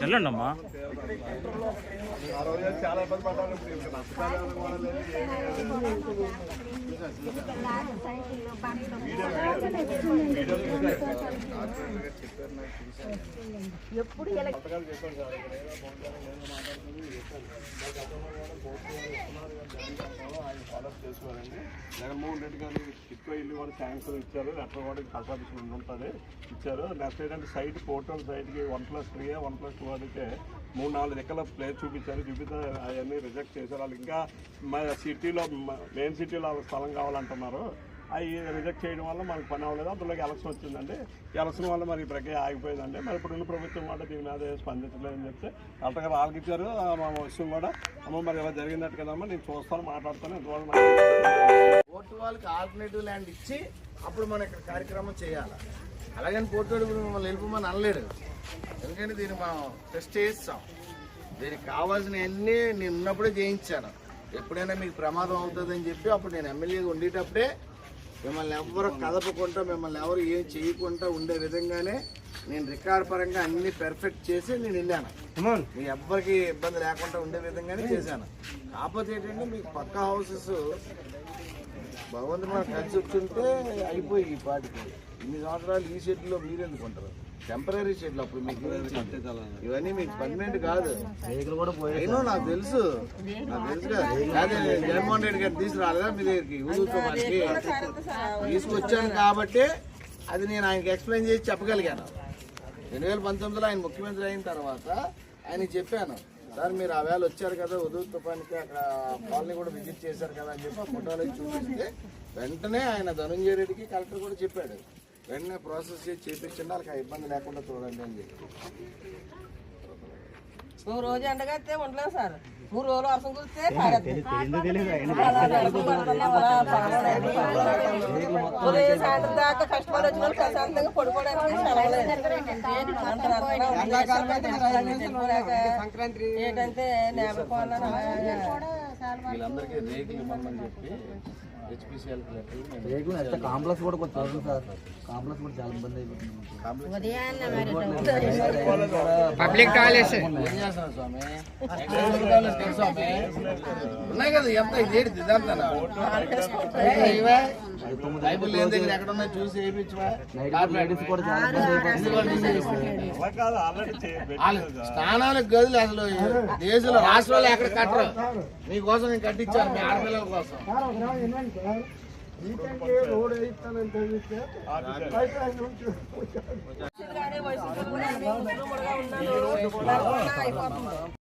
వెళ్ళండి అమ్మా చాలా ఇబ్బంది పడ్డాను ఎప్పుడు చెప్పాను సార్ ఇక్కడ ఏదో కానీ ఫాలోఅప్ చేసుకోవాలండి. జగన్మోహన్ రెడ్డి గారు టిక్కో ఇల్లు కూడా శాంక్షన్ ఇచ్చారు. లెటర్ కూడా కన్సల్టేషన్ ఉంటుంది. ఇచ్చారు. నెక్స్ట్ ఏంటంటే సైట్ పోర్టల్ సైట్కి one plus three one plus two అడిగితే మూడు నాలుగు దిక్కల ప్లేస్ చూపించారు. చూపితే అవన్నీ రిజెక్ట్ చేశారు. వాళ్ళు ఇంకా మా సిటీలో మెయిన్ సిటీలో స్థలం కావాలంటున్నారు. అవి రిజెక్ట్ చేయడం వల్ల మనకు పని అవ్వలేదు. అందులోకి ఎలక్షన్ వచ్చిందండి. ఎలక్షన్ వల్ల మరి ప్రక్రియ ఆగిపోయిందండి. మరి ఇప్పుడు ఉన్న ప్రభుత్వం కూడా దీని మీద స్పందించలేదని చెప్తే కరెక్ట్గా వాళ్ళకి ఇచ్చారు మా విషయం కూడా అమ్మ మరి ఇలా జరిగినట్టు కదమ్మా నేను చూస్తాను మాట్లాడతాను. ఇంతవరకు పోర్టు వాళ్ళకి ఆల్టర్నేటివ్ ల్యాండ్ ఇచ్చి అప్పుడు మనం ఇక్కడ కార్యక్రమం చేయాలి. అలాగని కోర్టు వాడు ఇప్పుడు మిమ్మల్ని వెళ్ళిపోమని అనలేడు. ఎందుకంటే దీన్ని మనం టెస్ట్ చేస్తాం దీనికి కావాల్సినవన్నీ నేను ఉన్నప్పుడే చేయించాను. ఎప్పుడైనా మీకు ప్రమాదం అవుతుందని చెప్పి అప్పుడు నేను ఎమ్మెల్యేగా ఉండేటప్పుడే మిమ్మల్ని ఎవరు కదపకుండా మిమ్మల్ని ఎవరు ఏం చేయకుండా ఉండే విధంగానే నేను రికార్డ్ పరంగా అన్ని పెర్ఫెక్ట్ చేసి నేను వెళ్ళాను. మీ ఎవ్వరికి ఇబ్బంది లేకుండా ఉండే విధంగానే చేశాను. కాకపోతే ఏంటంటే మీకు పక్క హౌసెస్ భగవంతుడు కలిసి వచ్చుంటే అయిపోయి ఈ పాటికి. ఇన్ని సంవత్సరాలు ఈ షెడ్లో మీరు ఎందుకుంటారు టెంపరీ షెడ్లు అప్పుడు మీకు ఇవన్నీ మీకు పర్మనెంట్ కాదు. అయినో నాకు తెలుసు. నాకు తెలుసు అదే జగన్మోహన్ రెడ్డి గారు తీసుకురాలేదా మీ దగ్గరికి? ఊరుతో మనకి తీసుకొచ్చాను కాబట్టి అది నేను ఆయనకి ఎక్స్ప్లెయిన్ చేసి చెప్పగలిగాను. రెండు వేల పంతొమ్మిదిలో ఆయన ముఖ్యమంత్రి అయిన తర్వాత ఆయనకి చెప్పాను. సార్ మీరు ఆ వేళ వచ్చారు కదా ఉదూర్ తుఫానికి అక్కడ కాలనీ కూడా విజిట్ చేశారు కదా అని చెప్పి ఆ ఫోటోలు చూపిస్తే వెంటనే ఆయన ధనంజయ రెడ్డికి కలెక్టర్ కూడా చెప్పాడు. వెంటనే ప్రాసెస్ చేసి చేపించండి. వాళ్ళకి ఆ ఇబ్బంది లేకుండా చూడండి అని చెప్పి. నువ్వు రోజు ఎండగస్తే సార్. మూడు రోజులు వర్షం కురిస్తే. ఉదయం సాయంత్రం దాకా కష్టపడి వచ్చిన వాళ్ళు ప్రశాంతంగా పడుకోవడానికి సెలవులేదు. ఏంటంటే నేపథ్యం వీళ్ళందరికీ రేకులు ఇవ్వమని చెప్పి హెచ్పిసిఎల్ కాంప్లెక్స్ కూడా కొంచెం చూడండి సార్. కాంప్లెక్స్ కూడా చాలా ఇబ్బంది అయిపోతుంది పబ్లిక్ టాయిలెట్స్ స్వామి? ఉన్నాయి కదా ఎంత ఇదేంటి ఇదంతా బైబుల్ ఏం దగ్గర ఎక్కడ ఉన్నాయి చూసి స్నానాలకు గదులు అసలు దేశంలో రాష్ట్రాలు ఎక్కడ కట్టరు? మీకోసం నేను కట్టించాను మీ ఆడపిల్లల కోసం. అయిపోతుంది.